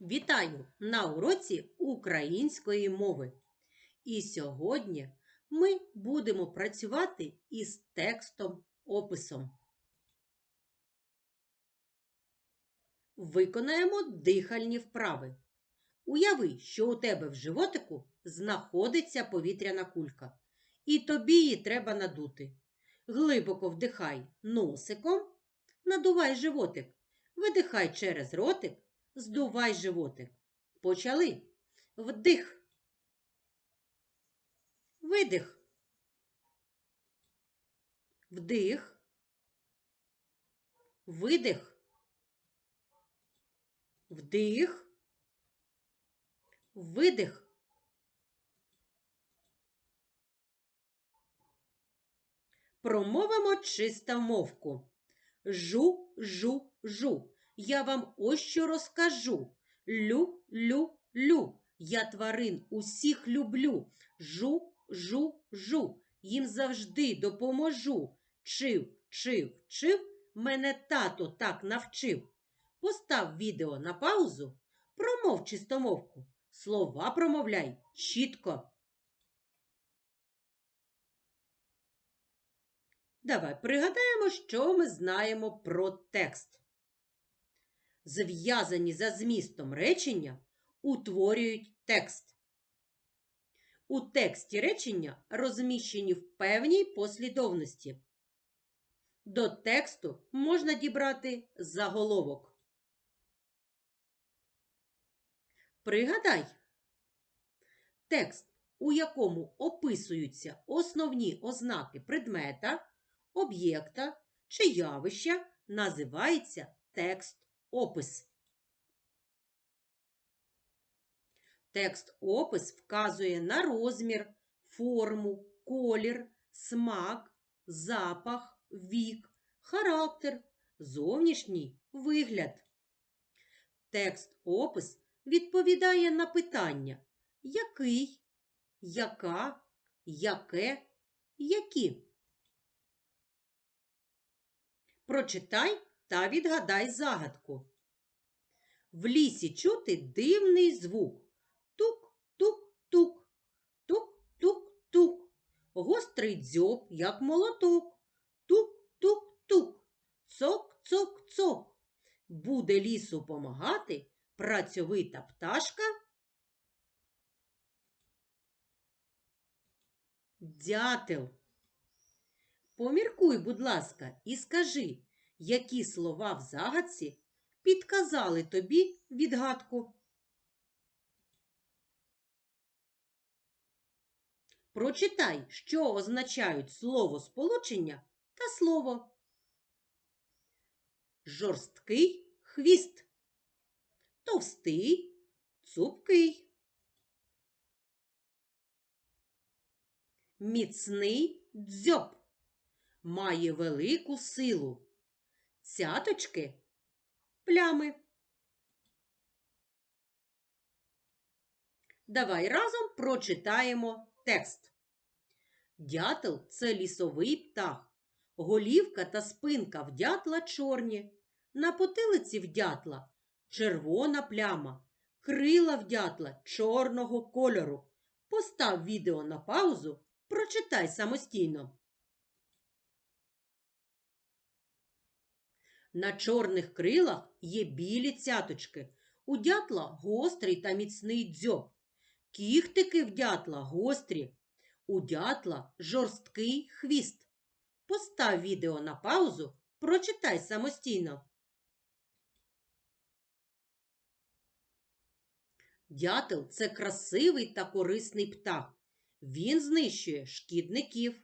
Вітаю на уроці української мови. І сьогодні ми будемо працювати із текстом описом. Виконаємо дихальні вправи. Уяви, що у тебе в животику знаходиться повітряна кулька, і тобі її треба надути. Глибоко вдихай носиком, надувай животик, видихай через ротик. Здувай животик. Почали. Вдих. Видих. Вдих. Видих. Вдих. Видих. Промовимо чисто мовку. Жу, жу, жу. Я вам ось що розкажу. Лю, лю, лю. Я тварин усіх люблю. Жу, жу, жу. Їм завжди допоможу. Чив, чив, чив. Мене тато так навчив. Постав відео на паузу. Промов чистомовку. Слова промовляй чітко. Давай пригадаємо, що ми знаємо про текст зв'язані за змістом речення утворюють текст. У тексті речення розміщені в певній послідовності. До тексту можна дібрати заголовок. Пригадай, текст, у якому описуються основні ознаки предмета, об'єкта чи явища, називається текст опис. Текст опис вказує на розмір, форму, колір, смак, запах, вік, характер, зовнішній вигляд. Текст опис відповідає на питання який, яка, яке, які. Прочитай та відгадай загадку. В лісі чути дивний звук. Тук-тук-тук, тук-тук-тук. Гострий дзьоб, як молоток. Тук-тук-тук, цок-цок-цок. Буде лісу помагати працьовита пташка. Дятел. Поміркуй, будь ласка, і скажи, які слова в загадці підказали тобі відгадку. Прочитай, що означають слово сполучення та слово. Жорсткий хвіст. Товстий, цупкий. Міцний дзьоб. Має велику силу цяточки, плями. Давай разом прочитаємо текст. Дятел це лісовий птах. Голівка та спинка в дятла чорні. На потилиці в дятла червона пляма. Крила в дятла чорного кольору. Постав відео на паузу, прочитай самостійно. На чорних крилах є білі цяточки. У дятла гострий та міцний дзьоб. Кіхтики в дятла гострі. У дятла жорсткий хвіст. Постав відео на паузу, прочитай самостійно. Дятел це красивий та корисний птах. Він знищує шкідників.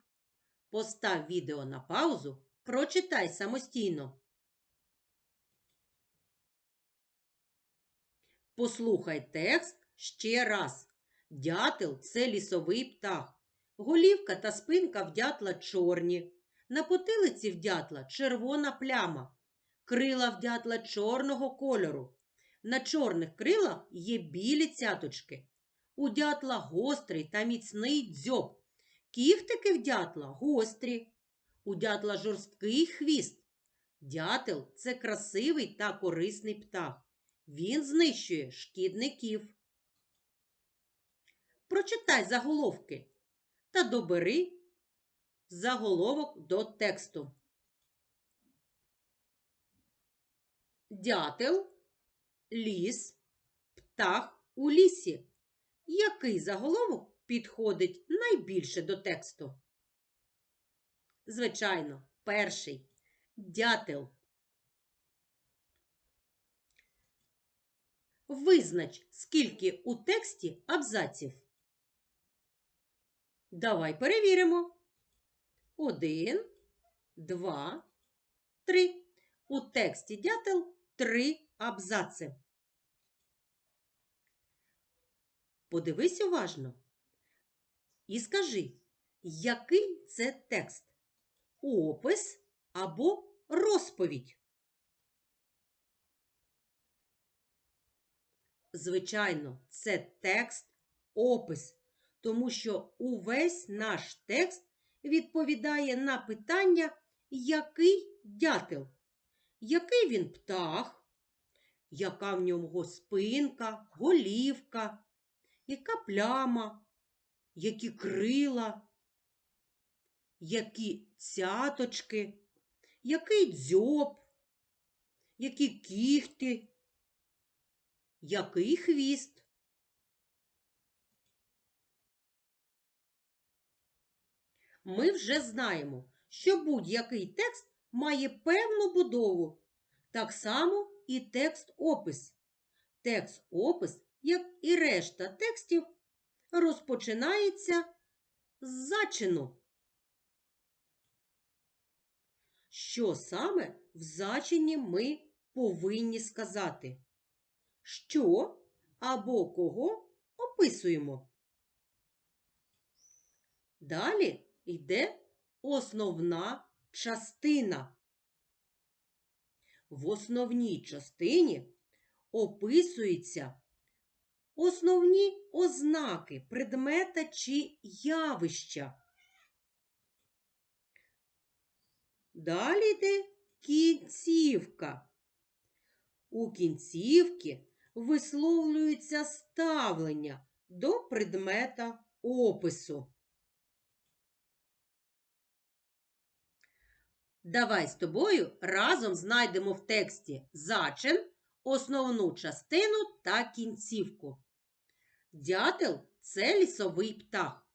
Постав відео на паузу, прочитай самостійно. Послухай текст ще раз. Дятел це лісовий птах. Голівка та спинка в дятла чорні. На потилиці в дятла червона пляма. Крила в дятла чорного кольору. На чорних крилах є білі цяточки. У дятла гострий та міцний дзьоб. Кіхтики в дятла гострі. У дятла жорсткий хвіст. Дятел це красивий та корисний птах. Він знищує шкідників. Прочитай заголовки та добери заголовок до тексту. Дятел, ліс, птах у лісі. Який заголовок підходить найбільше до тексту? Звичайно, перший дятел. Визнач, скільки у тексті абзаців. Давай перевіримо. Один, два, три. У тексті дятел три абзаци. Подивись уважно і скажи, який це текст? Опис або розповідь? Звичайно, це текст опис, тому що увесь наш текст відповідає на питання, який дятел, який він птах, яка в нього спинка, голівка, яка пляма, які крила, які цяточки, який дзьоб, які кіхти, який хвіст. Ми вже знаємо, що будь-який текст має певну будову. Так само і текст-опис. Текст-опис, як і решта текстів, розпочинається з зачину. Що саме в зачині ми повинні сказати? Що або кого описуємо? Далі йде основна частина. В основній частині описуються основні ознаки предмета чи явища. Далі йде кінцівка. У кінцівці висловлюється ставлення до предмета опису. Давай з тобою разом знайдемо в тексті зачин, основну частину та кінцівку. Дятел це лісовий птах.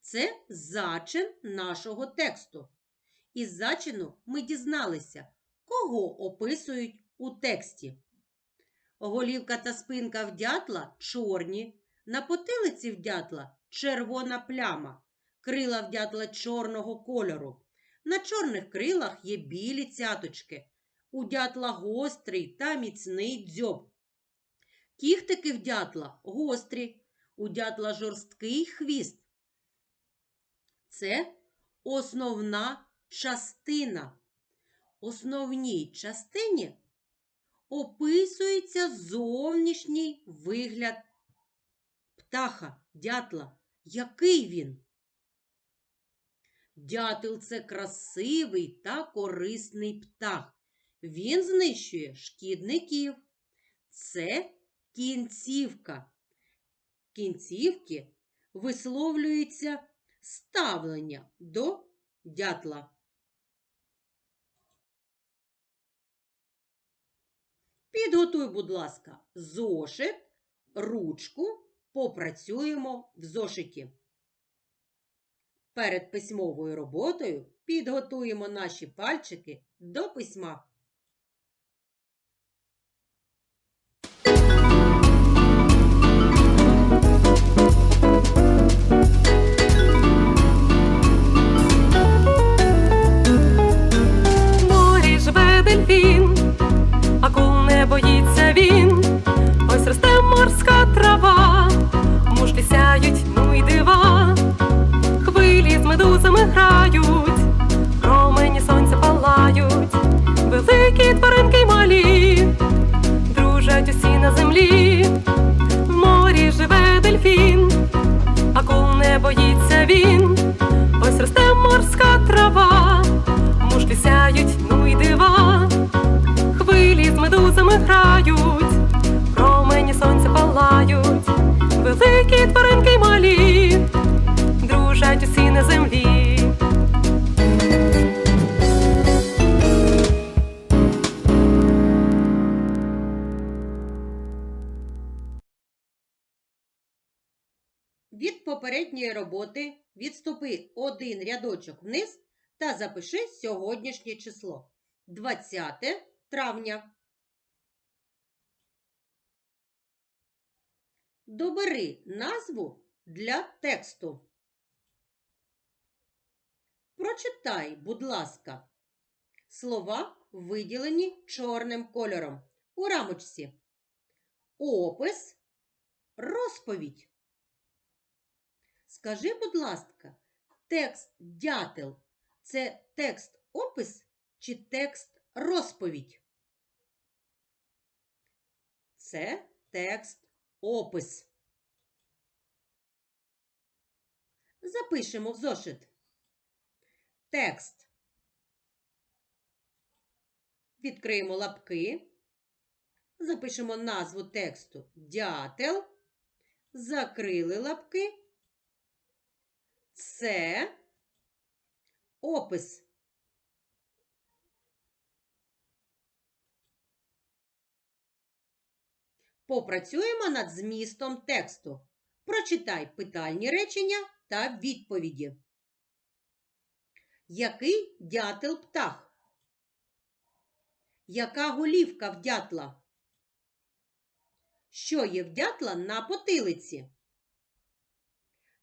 Це зачин нашого тексту. Із зачину ми дізналися, кого описують у тексті. Голівка та спинка в дятла чорні, на потилиці в дятла червона пляма, крила в дятла чорного кольору. На чорних крилах є білі цяточки, у дятла гострий та міцний дзьоб. Кіхтики в дятла гострі, у дятла жорсткий хвіст. Це основна частина. Основній частині описується зовнішній вигляд птаха, дятла. Який він? Дятел це красивий та корисний птах. Він знищує шкідників. Це кінцівка. Кінцівки висловлюється ставлення до дятла. Підготуй, будь ласка, зошит, ручку, попрацюємо в зошиті. Перед письмовою роботою підготуємо наші пальчики до письма. боїться він, ось росте морська трава, мушки сяють, ну й дива, хвилі з медузами грають, промені сонця палають, великі тваринки й малі, дружать усі на землі. Попередньої роботи відступи один рядочок вниз та запиши сьогоднішнє число 20 травня. Добери назву для тексту. Прочитай, будь ласка, слова виділені чорним кольором у рамочці. Опис, розповідь. Скажи, будь ласка, текст дятел це текст опис чи текст розповідь? Це текст опис. Запишемо в зошит. Текст. Відкриємо лапки. Запишемо назву тексту Дятел. Закрили лапки. Це опис. Попрацюємо над змістом тексту. Прочитай питальні речення та відповіді. Який дятел птах? Яка голівка в дятла? Що є в дятла на потилиці?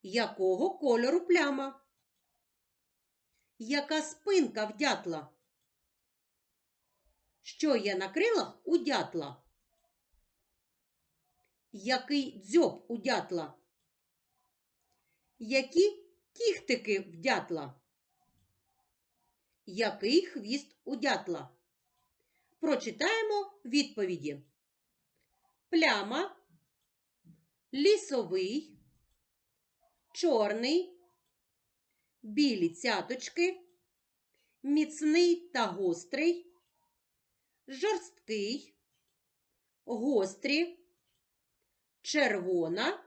Якого кольору пляма? Яка спинка в дятла? Що є на крилах у дятла? Який дзьоб у дятла? Які кіхтики в дятла? Який хвіст у дятла? Прочитаємо відповіді. Пляма, лісовий, чорний, білі цяточки, міцний та гострий, жорсткий, гострі, червона,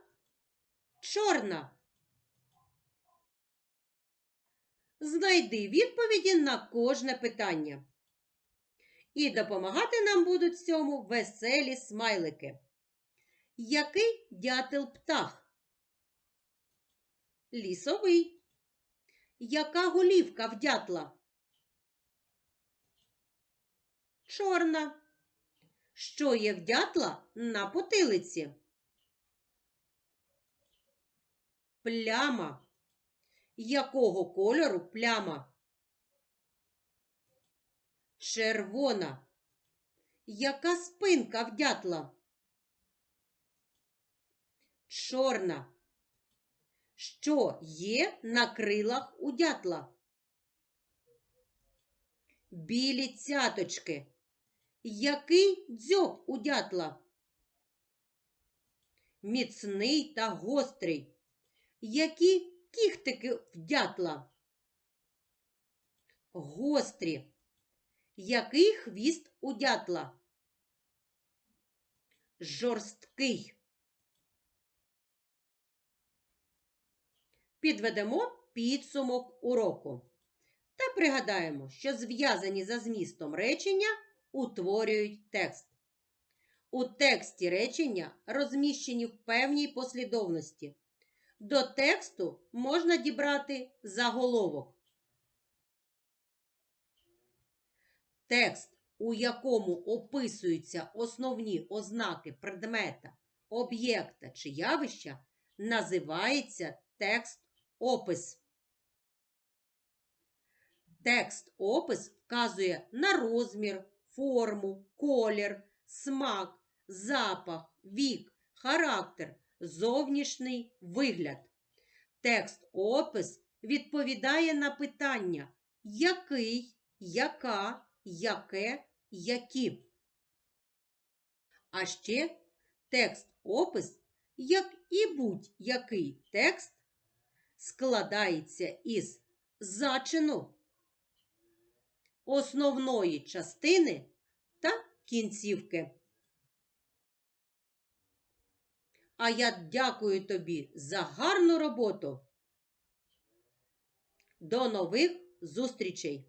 чорна. Знайди відповіді на кожне питання. І допомагати нам будуть цьому веселі смайлики. Який дятел птах? Лісовий. Яка голівка в дятла? Чорна. Що є в дятла на потилиці? Пляма. Якого кольору пляма? Червона. Яка спинка в дятла? Чорна. Що є на крилах у дятла? Білі цяточки. Який дзьоб у дятла? Міцний та гострий. Які кіхтики в дятла? Гострі. Який хвіст у дятла? Жорсткий. Підведемо підсумок уроку. Та пригадаємо, що зв'язані за змістом речення утворюють текст. У тексті речення розміщені в певній послідовності. До тексту можна дібрати заголовок. Текст, у якому описуються основні ознаки предмета, об'єкта чи явища, називається текст-опис. Текст-опис вказує на розмір, форму, колір, смак, запах, вік, характер, зовнішній вигляд. Текст-опис відповідає на питання який, яка, яке, які. А ще текст-опис, як і будь-який текст, складається із зачину, основної частини та кінцівки. А я дякую тобі за гарну роботу. До нових зустрічей!